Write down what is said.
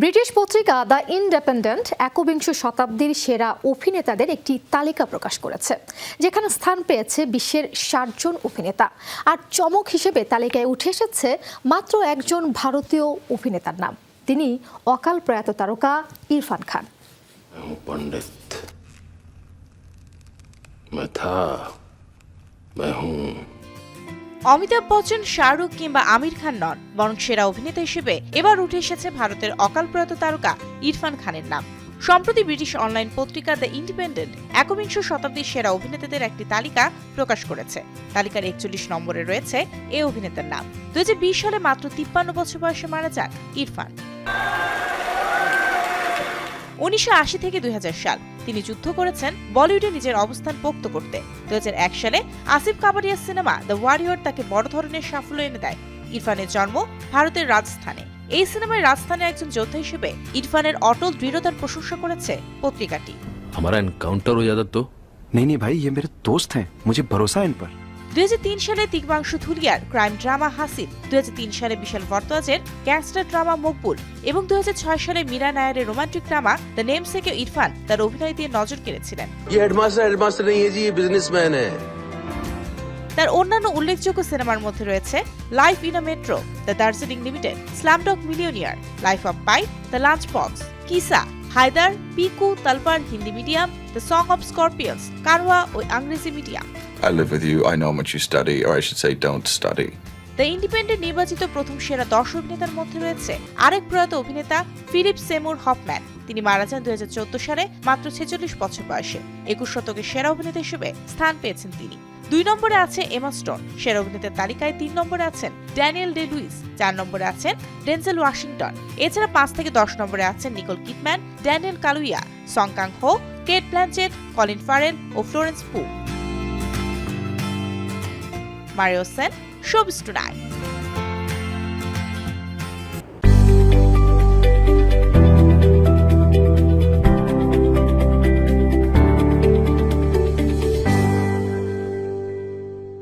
British পত্রিকা the Independent একবিংশ শতাব্দীর সেরা অভিনেতাদের একটি তালিকা প্রকাশ করেছে যেখানে স্থান পেয়েছে বিশ্বের ষাটজন অভিনেতা আর চমক হিসেবে তালিকায় উঠে এসেছে মাত্র একজন ভারতীয় অভিনেতার নাম তিনি অকাল প্রয়াত তারকা ইরফান খান मैं हूं पंडित मैं था मैं हूं অমিতাভ বচ্চন, শাহরুখ কিংবা আমির খান নন, বরং সেরা অভিনেতা হিসেবে এবার উঠে এসেছে ভারতের অকালপ্রয়াত তারকা ইরফান খানের নাম। সম্প্রতি ব্রিটিশ অনলাইন পত্রিকা দ্য ইন্ডিপেন্ডেন্ট একবিংশ শতাব্দীর সেরা অভিনেতাদের একটি তালিকা প্রকাশ করেছে। তালিকার একচল্লিশ নম্বরে রয়েছে এ অভিনেতার নাম। দুই হাজার বিশ সালে মাত্র তিপ্পান্ন বছর বয়সে মারা যান ইরফান। উনিশশো আশি থেকে দুই সাল তিনি যুদ্ধ করেছেন বলিউডে নিজের অবস্থান পোক্ত করতে দু সালে Asif Kapadia cinema the warrior তাকে বড় ধরনের সাফল্য এনে দেয় ইরফানের জন্ম ভারতের রাজস্থানে এই সিনেমায় রাজস্থানের একজন যোদ্ধা হিসেবে ইরফানের অটল দৃঢ়তার প্রশংসা করেছে পত্রিকাটি हमारा एनकाउंटर हो जाता तो नहीं नहीं भाई ये मेरे दोस्त हैं मुझे भरोसा है इन पर দুই সালে তিগবাংশ থুলিয়ার ক্রাইম ড্রামা হাসিন দুই সালে বিশাল ভরদ্বাজের গ্যাংস্টার ড্রামা মকবুল এবং দুই সালে Mira নায়ারের romantic drama the namesake Irfan তার অভিনয় দিয়ে নজর কেড়েছিলেন। তার অন্যান্য উল্লেখযোগ্য সিনেমার মধ্যে রয়েছে life in a metro the Darjeeling limited slumdog millionaire life of pi the lunchbox Qissa Haider Piku Talvar Hindi medium the song of scorpions Karwaan O Angrezi medium I live with you. I know how much you study, or I should say, don't study. The Independent নির্বাচিত প্রথম সেরা দশ অভিনেতার মধ্যে রয়েছে আরেক প্রয়াত অভিনেতা ফিলিপ সেমুর হফম্যান তিনি মারা যান দুই হাজার চোদ্দ সালে মাত্র ছেচল্লিশ বছর বয়সে একুশ শতকের সেরা অভিনেতা হিসেবে স্থান পেয়েছেন তিনি দুই নম্বরে আছে এমা স্টোন সেরা অভিনেতার তালিকায় তিন নম্বরে আছেন ড্যানিয়েল ডে লুইস চার নম্বরে আছেন ডেনজেল ওয়াশিংটন এছাড়া পাঁচ থেকে দশ নম্বরে আছেন নিকোল কিটম্যান ড্যানিয়েল কালুইয়া সংকাং হো কেট প্ল্যাঞ্চেট কলিন ফারেল ও ফ্লোরেন্স পু মারিও সেন শোবিস টুনাইট